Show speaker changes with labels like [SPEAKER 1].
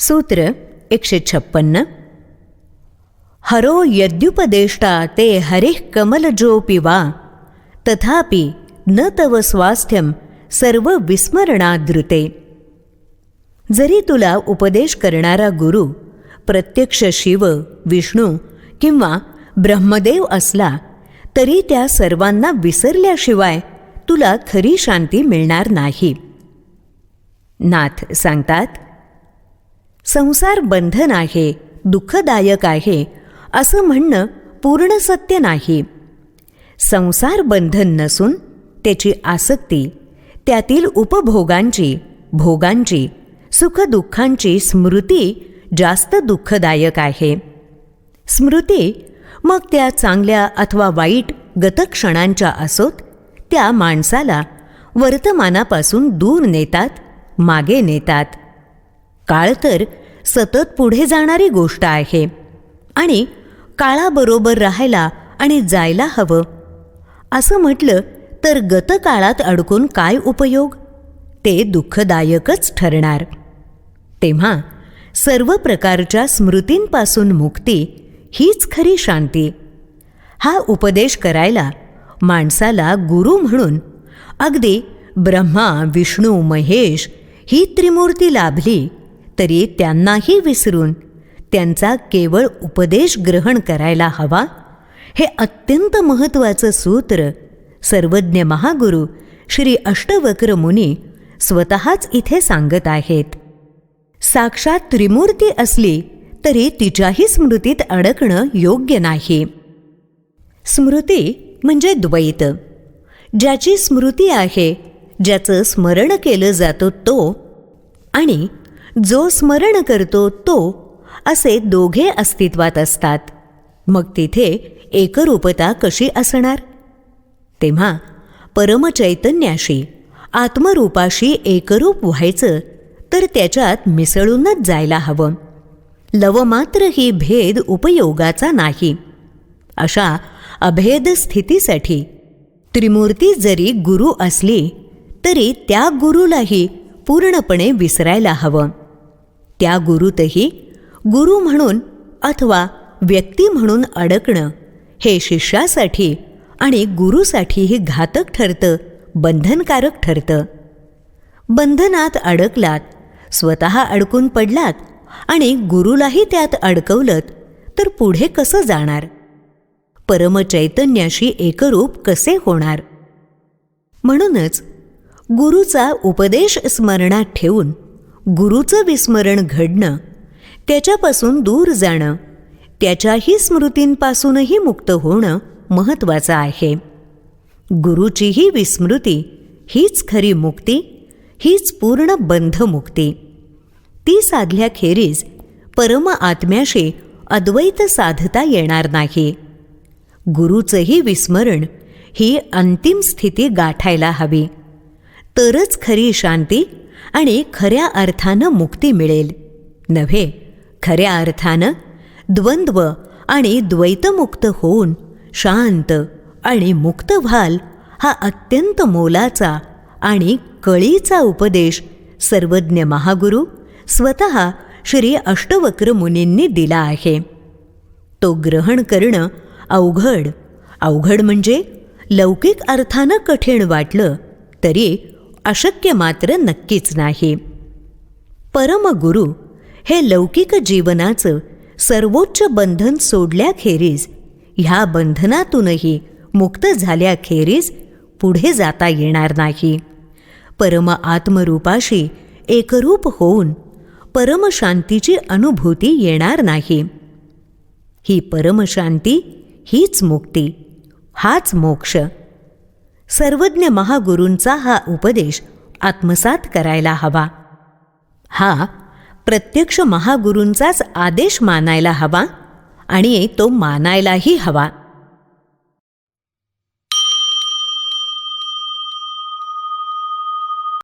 [SPEAKER 1] सूत्र एकशे छप्पन्न हरो यद्युपदेष्टा ते हरिः कमलजोऽपि वा तथापि न तव स्वास्थ्यम सर्व विस्मरणादृते जरी तुला उपदेश करणारा गुरु प्रत्यक्ष शिव विष्णू किंवा ब्रह्मदेव असला तरी त्या सर्वांना विसरल्याशिवाय तुला खरी शांती मिळणार नाही. नाथ सांगतात संसार बंधन आहे दुःखदायक आहे असं म्हणणं पूर्ण सत्य नाही. संसार बंधन नसून त्याची आसक्ती त्यातील उपभोगांची भोगांची सुखदुःखांची स्मृती जास्त दुःखदायक आहे. स्मृती मग त्या चांगल्या अथवा वाईट गतक्षणांच्या असोत त्या माणसाला वर्तमानापासून दूर नेतात मागे नेतात. काळ तर सतत पुढे जाणारी गोष्ट आहे. आणि काळाबरोबर राहायला आणि जायला हवं. असं म्हटलं तर गतकाळात अडकून काय उपयोग? ते दुःखदायकच ठरणार. तेव्हा सर्व प्रकारच्या स्मृतींपासून मुक्ती हीच खरी शांती. हा उपदेश करायला माणसाला गुरु म्हणून अगदी ब्रह्मा विष्णू महेश ही त्रिमूर्ती लाभली तरी त्यांनाही विसरून त्यांचा केवळ उपदेश ग्रहण करायला हवा हे अत्यंत महत्त्वाचं सूत्र सर्वज्ञ महागुरु श्री अष्टवक्र मुनी स्वतःच इथे सांगत आहेत. साक्षात त्रिमूर्ती असली तरी तिच्याही स्मृतीत अडकणं योग्य नाही. स्मृती म्हणजे द्वैत. ज्याची स्मृती आहे ज्याचं स्मरण केलं जातं तो आणि जो स्मरण करतो तो असे दोघे अस्तित्वात असतात. मग तिथे एकरूपता कशी असणार? तेव्हा परमचैतन्याशी आत्मरूपाशी एकरूप व्हायचं तर त्याच्यात मिसळूनच जायला हवं. लवमात्र ही भेद उपयोगाचा नाही. अशा अभेद स्थितीसाठी त्रिमूर्ती जरी गुरु असली तरी त्या गुरुलाही पूर्णपणे विसरायला हवं. त्या गुरुतही गुरु म्हणून अथवा व्यक्ती म्हणून अडकणं हे शिष्यासाठी आणि गुरुसाठीही घातक ठरतं बंधनकारक ठरतं. बंधनात अडकलात स्वतः अडकून पडलात आणि गुरुलाही त्यात अडकवलत तर पुढे कसं जाणार? परमचैतन्याशी एकरूप कसे होणार? म्हणूनच गुरुचा उपदेश स्मरणात ठेवून गुरुचं विस्मरण घडणं त्याच्यापासून दूर जाणं त्याच्याही स्मृतींपासूनही मुक्त होणं महत्त्वाचं आहे. गुरुचीही विस्मृती हीच खरी मुक्ती हीच पूर्ण बंधमुक्ती ती साधल्याखेरीज परम आत्म्याशी अद्वैत साधता येणार नाही. गुरुचंही विस्मरण ही अंतिम स्थिती गाठायला हवी. तरच खरी शांती आणि खऱ्या अर्थानं मुक्ती मिळेल. नव्हे खऱ्या अर्थानं द्वंद्व आणि द्वैतमुक्त होऊन शांत आणि मुक्त व्हाल हा अत्यंत मोलाचा आणि कळीचा उपदेश सर्वज्ञ महागुरू स्वतः श्री अष्टवक्र मुनींनी दिला आहे. तो ग्रहण करणं अवघड. अवघड म्हणजे लौकिक अर्थानं कठीण वाटलं तरी अशक्य मात्र नक्कीच नाही. परमगुरु हे लौकिक जीवनाचं सर्वोच्च बंधन सोडल्याखेरीज ह्या बंधनातूनही मुक्त झाल्याखेरीज पुढे जाता येणार नाही. परम आत्मरूपाशी एकरूप होऊन परमशांतीची अनुभूती येणार नाही. ही परमशांती हीच मुक्ती हाच मोक्ष. सर्वज्ञ महागुरूंचा हा उपदेश आत्मसात करायला हवा. हा प्रत्यक्ष महागुरूंचाच आदेश मानायला हवा आणि तो मानायलाही हवा.